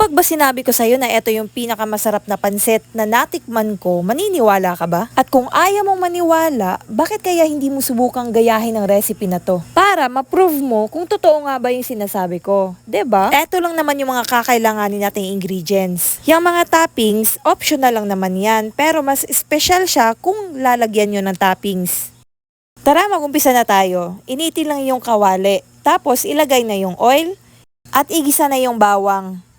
Kapag ba sinabi ko sa'yo na ito yung pinakamasarap na pansit na natikman ko, maniniwala ka ba? At kung ayaw mong maniwala, bakit kaya hindi mo subukang gayahin ang recipe na to? Para ma-prove mo kung totoo nga ba yung sinasabi ko. ba? Ito lang naman yung mga kakailanganin nating ingredients. Yung mga toppings, optional lang naman yan. Pero mas special siya kung lalagyan nyo ng toppings. Tara, magumpisa na tayo. Initin lang yung kawali. Tapos, ilagay na yung oil at igisa na yung bawang.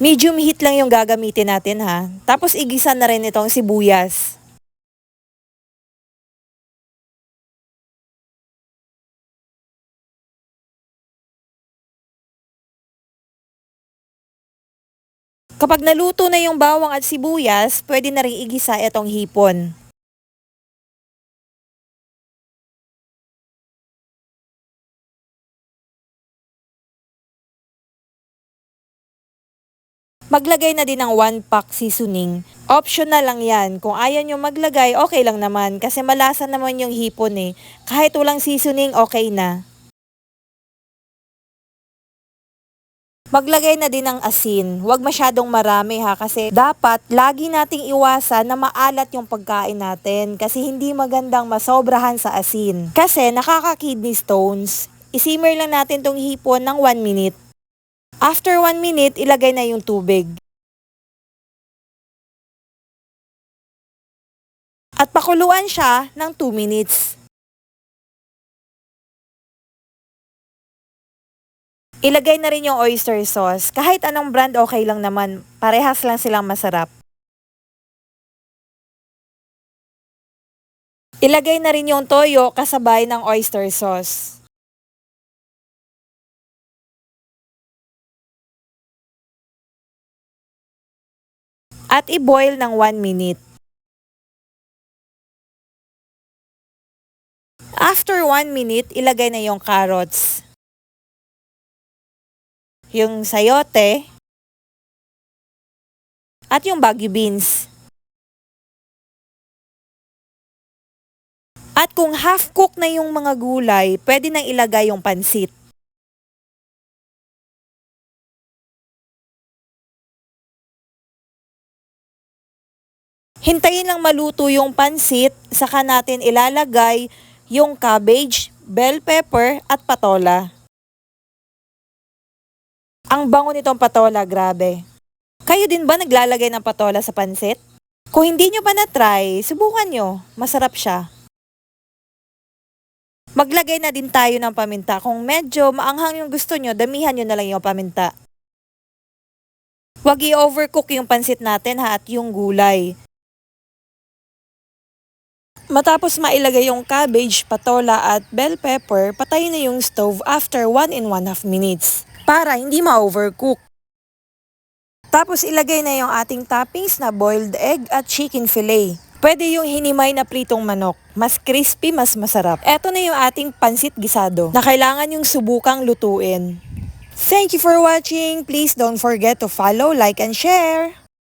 Medium heat lang yung gagamitin natin ha. Tapos igisa na rin itong sibuyas. Kapag naluto na yung bawang at sibuyas, pwede na rin igisa itong hipon. Maglagay na din ng 1 pack seasoning. Optional lang yan. Kung ayaw nyo maglagay, okay lang naman. Kasi malasa naman yung hipon eh. Kahit walang seasoning, okay na. Maglagay na din ng asin. Huwag masyadong marami ha kasi dapat lagi nating iwasan na maalat yung pagkain natin kasi hindi magandang masobrahan sa asin. Kasi nakaka-kidney stones. Isimmer lang natin tong hipon ng 1 minute. After 1 minute, ilagay na yung tubig. At pakuluan siya ng 2 minutes. Ilagay na rin yung oyster sauce. Kahit anong brand okay lang naman. Parehas lang silang masarap. Ilagay na rin yung toyo kasabay ng oyster sauce. At i-boil ng 1 minute. After 1 minute, ilagay na yung carrots yung sayote, at yung baggy beans. At kung half cook na yung mga gulay, pwede nang ilagay yung pansit. Hintayin lang maluto yung pansit, saka natin ilalagay yung cabbage, bell pepper, at patola. Ang bango nitong patola, grabe. Kayo din ba naglalagay ng patola sa pansit? Kung hindi nyo pa na-try, subukan nyo. Masarap siya. Maglagay na din tayo ng paminta. Kung medyo maanghang yung gusto nyo, damihan nyo na lang yung paminta. Huwag i-overcook yung pansit natin ha at yung gulay. Matapos mailagay yung cabbage, patola at bell pepper, patayin na yung stove after 1 and 1 half minutes para hindi ma-overcook. Tapos ilagay na yung ating toppings na boiled egg at chicken fillet. Pwede yung hinimay na pritong manok. Mas crispy, mas masarap. Eto na yung ating pansit gisado na kailangan yung subukang lutuin. Thank you for watching. Please don't forget to follow, like, and share.